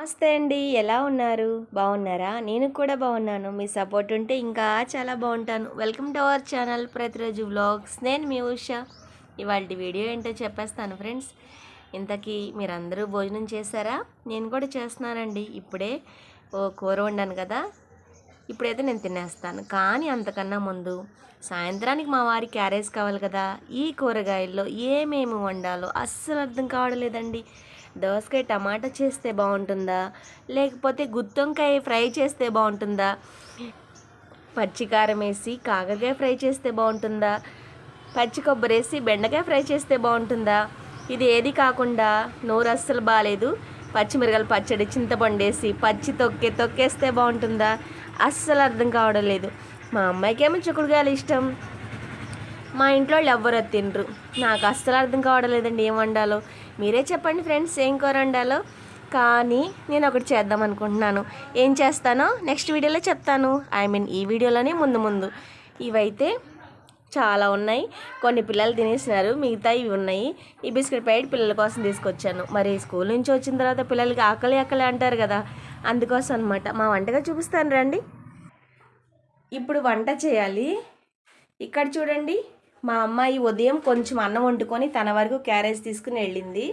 నమస్తే అండి. ఎలా ఉన్నారు? బాగున్నారా? నేను కూడా బాగున్నాను. మీ సపోర్ట్ ఉంటే ఇంకా చాలా బాగుంటాను. వెల్కమ్ టు అవర్ ఛానల్ ప్రతిరోజు వ్లాగ్స్. నేను మీ ఉష. ఇవాళ వీడియో ఏంటో చెప్పేస్తాను ఫ్రెండ్స్. ఇంతకీ మీరందరూ భోజనం చేశారా? నేను కూడా చేస్తున్నానండి. ఇప్పుడే ఓ కూర వండాను కదా. ఇప్పుడైతే నేను తినేస్తాను. కానీ అంతకన్నా ముందు సాయంత్రానికి మా వారి క్యారేజ్ కావాలి కదా. ఈ కూరగాయల్లో ఏమేమి వండాలో అస్సలు అర్థం కావడలేదండి దోసకాయ టమాటా చేస్తే బాగుంటుందా? లేకపోతే గుత్తొంకాయ ఫ్రై చేస్తే బాగుంటుందా? పచ్చికారం వేసి కాకరకాయ ఫ్రై చేస్తే బాగుంటుందా? పచ్చి కొబ్బరి వేసి బెండకాయ ఫ్రై చేస్తే బాగుంటుందా? ఇది ఏది కాకుండా నోరు అస్సలు బాగాలేదు పచ్చిమిరగల పచ్చడి చింతపండు వేసి పచ్చి తొక్కే తొక్కేస్తే బాగుంటుందా? అస్సలు అర్థం కావడం లేదు. మా అమ్మాయికేమో చిక్కుడుకాయలు ఇష్టం. మా ఇంట్లో వాళ్ళు ఎవ్వరు తినరు. నాకు అస్సలు అర్థం కావడం లేదండి ఏం వండాలో. మీరే చెప్పండి ఫ్రెండ్స్ ఏం కూర వండాలో. కానీ నేను ఒకటి చేద్దాం అనుకుంటున్నాను. ఏం చేస్తానో నెక్స్ట్ వీడియోలో చెప్తాను. ఐ మీన్ ఈ వీడియోలోనే ముందు ముందు. ఇవైతే చాలా ఉన్నాయి. కొన్ని పిల్లలు తినేసినారు మిగతా ఇవి ఉన్నాయి. ఈ బిస్కెట్ ప్యాకెట్ పిల్లల కోసం తీసుకొచ్చాను. మరి స్కూల్ నుంచి వచ్చిన తర్వాత పిల్లలకి ఆకలి ఆకలి అంటారు కదా అందుకోసం అనమాట మా వంటగా చూపిస్తాను రండి. ఇప్పుడు వంట చేయాలి. ఇక్కడ చూడండి. మా అమ్మాయి ఉదయం కొంచెం అన్నం వండుకొని తన వరకు క్యారేజ్ తీసుకుని వెళ్ళింది.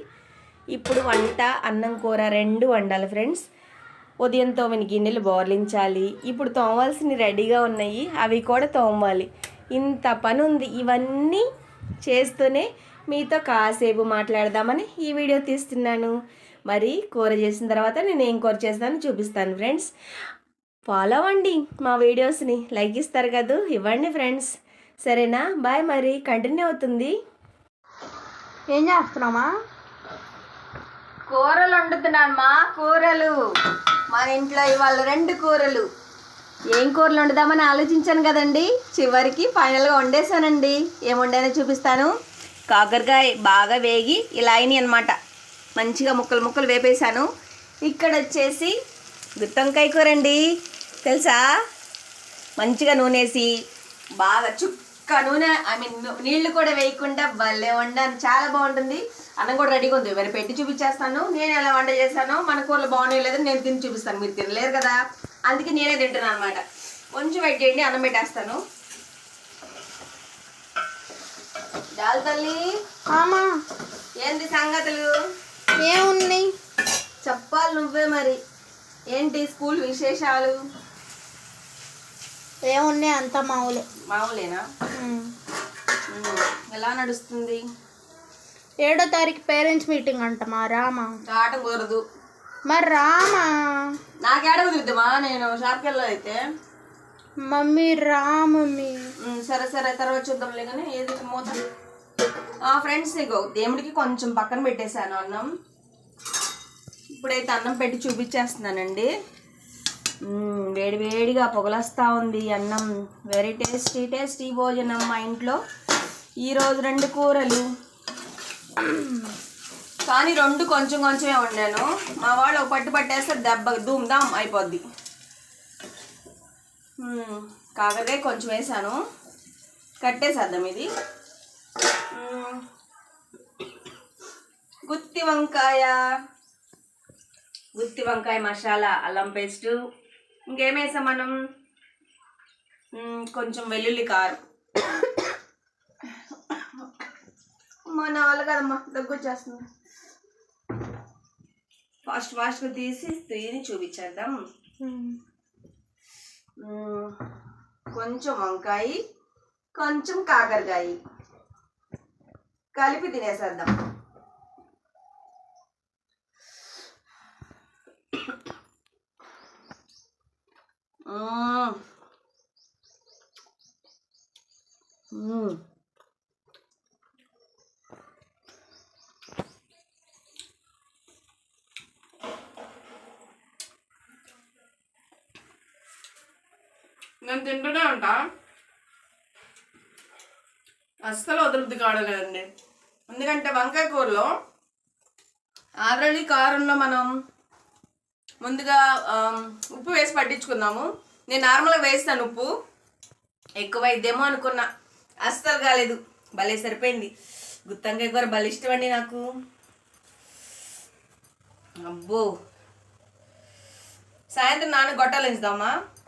ఇప్పుడు వంట అన్నం కూర రెండు వండాలి ఫ్రెండ్స్. ఉదయం తోమిన గిన్నెలు బోర్లించాలి. ఇప్పుడు తోమాల్సినవి రెడీగా ఉన్నాయి. అవి కూడా తోమాలి ఇంత పని ఉంది ఇవన్నీ చేస్తూనే మీతో కాసేపు మాట్లాడదామని ఈ వీడియో తీస్తున్నాను. మరి కూర చేసిన తర్వాత నేను ఏం కూర చేస్తానో చూపిస్తాను ఫ్రెండ్స్. ఫాలో అవ్వండి మా వీడియోస్ని. లైక్ ఇస్తారు కదా. ఇవ్వండి ఫ్రెండ్స్. సరేనా? బాయ్ మరి. కంటిన్యూ అవుతుంది. ఏం చేస్తున్నామా కూరలు వండుతున్నాను మా కూరలు. మన ఇంట్లో ఇవాళ రెండు కూరలు. ఏం కూరలు వండుదామని ఆలోచించాను కదండి. చివరికి ఫైనల్గా వండేసానండి ఏం వండానో చూపిస్తాను. కాకరకాయ బాగా వేగి ఇలా అయినాయి అనమాట మంచిగా ముక్కలు ముక్కలు వేపేశాను. ఇక్కడ వచ్చేసి గుత్తొంకాయ కూర అండి తెలుసా? మంచిగా నూనెసి బాగా చుక్క నూనె ఐ మీన్ నీళ్ళు కూడా వేయకుండా భలే వండాను. చాలా బాగుంటుంది. అన్నం కూడా రెడీగా ఉంది. మరి పెట్టి చూపించేస్తాను. నేను ఎలా వంట చేశానో మన కూరలు బాగున్నాయి లేదని నేను తిని చూపిస్తాను. మీరు తినలేరు కదా? అందుకే నేనే తింటాను అనమాట కొంచెం వెయిట్ చేయండి అన్నం పెట్టేస్తాను. దాల్ తల్లి. ఆమా ఏంటి సంగతులు? ఏమున్నాయి చెప్పాలి నువ్వే మరి. ఏంటి స్కూల్ విశేషాలు? ఏమున్నాయి అంత మామూలే. మామూలేనా? ఎలా నడుస్తుంది? ఏడో తారీఖు పేరెంట్స్ మీటింగ్ అంటమా రామా? రావటం కుదరదు. మరి రామా? నాకేడ కుదురుద్దామా? నేను షాప్కి వెళ్ళాలైతే మమ్మీ రా మమ్మీ సరే సరే తర్వాత చూద్దాంలే కానీ ఏది మూత? ఆ ఫ్రెండ్స్ నీకు దేవుడికి కొంచెం పక్కన పెట్టేశాను అన్నం. ఇప్పుడైతే అన్నం పెట్టి చూపించేస్తున్నానండి. వేడివేడిగా పొగలస్తూ పొగలొస్తా ఉంది అన్నం. వెరీ టేస్టీ టేస్టీ భోజనం మా ఇంట్లో. ఈరోజు రెండు కూరలు. కానీ రెండు కొంచెం కొంచెమే వండాను. మా వాళ్ళు ఒక పట్టు పట్టేస్తే దెబ్బ ధూమ్ ధామ్ అయిపోద్ది. మ్మ్, కొంచెం వేసాను. కట్టేసేద్దాం ఇది. గుత్తి వంకాయ. గుత్తి వంకాయ మసాలా అల్లం పేస్టు. ఇంకేం వేసాం మనం కొంచెం వెల్లుల్లి కారం. మన వాళ్ళు కదమ్మా దగ్గు వచ్చేస్తుంది. ఫాస్ట్ ఫాస్ట్గా తీసి తిని చూపించేద్దాం. కొంచెం వంకాయ కొంచెం కాకరకాయ కలిపి తినేసేద్దాం. నేను తింటూనే ఉంటా. అస్సలు వదలబుద్ధి కాడలేదండి ఎందుకంటే వంకాయ కూరలో ఆల్రెడీ కారంలో మనం ముందుగా ఉప్పు వేసి పట్టించుకుందాము. నేను నార్మల్గా వేస్తాను ఉప్పు. ఎక్కువ ఇద్దేమో అనుకున్నా. అస్సలు కాలేదు. భలే సరిపోయింది. గుత్తంకాయ కూర భలే ఇష్టం అండి నాకు. అబ్బో. సాయంత్రం నాన్న గొట్టాలు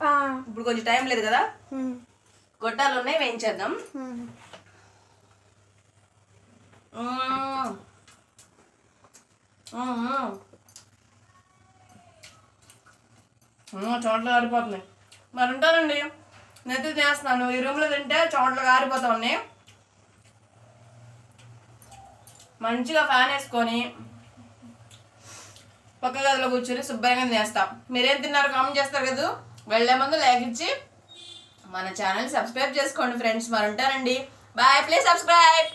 ఆ, ఇప్పుడు కొంచెం టైం లేదు కదా? గొట్టాలు ఉన్నాయి వేయించేద్దాం. చోట్ల ఆరిపోతున్నాయి. మరి ఉంటానండి. నెత్తి తినేస్తున్నాను. ఈ రూమ్లో తింటే చోట్ల ఆరిపోతా ఉన్నాయి మంచిగా ఫ్యాన్ వేసుకొని పక్క గదిలో కూర్చొని శుభ్రంగా తినేస్తాం. మీరేం తిన్నారు కామెంట్ చేస్తారు కదా. వెళ్ళే ముందు లైక్ ఇచ్చి మన ఛానల్ సబ్స్క్రైబ్ చేసుకోండి ఫ్రెండ్స్. మరి ఉంటారండి బాయ్. Please subscribe.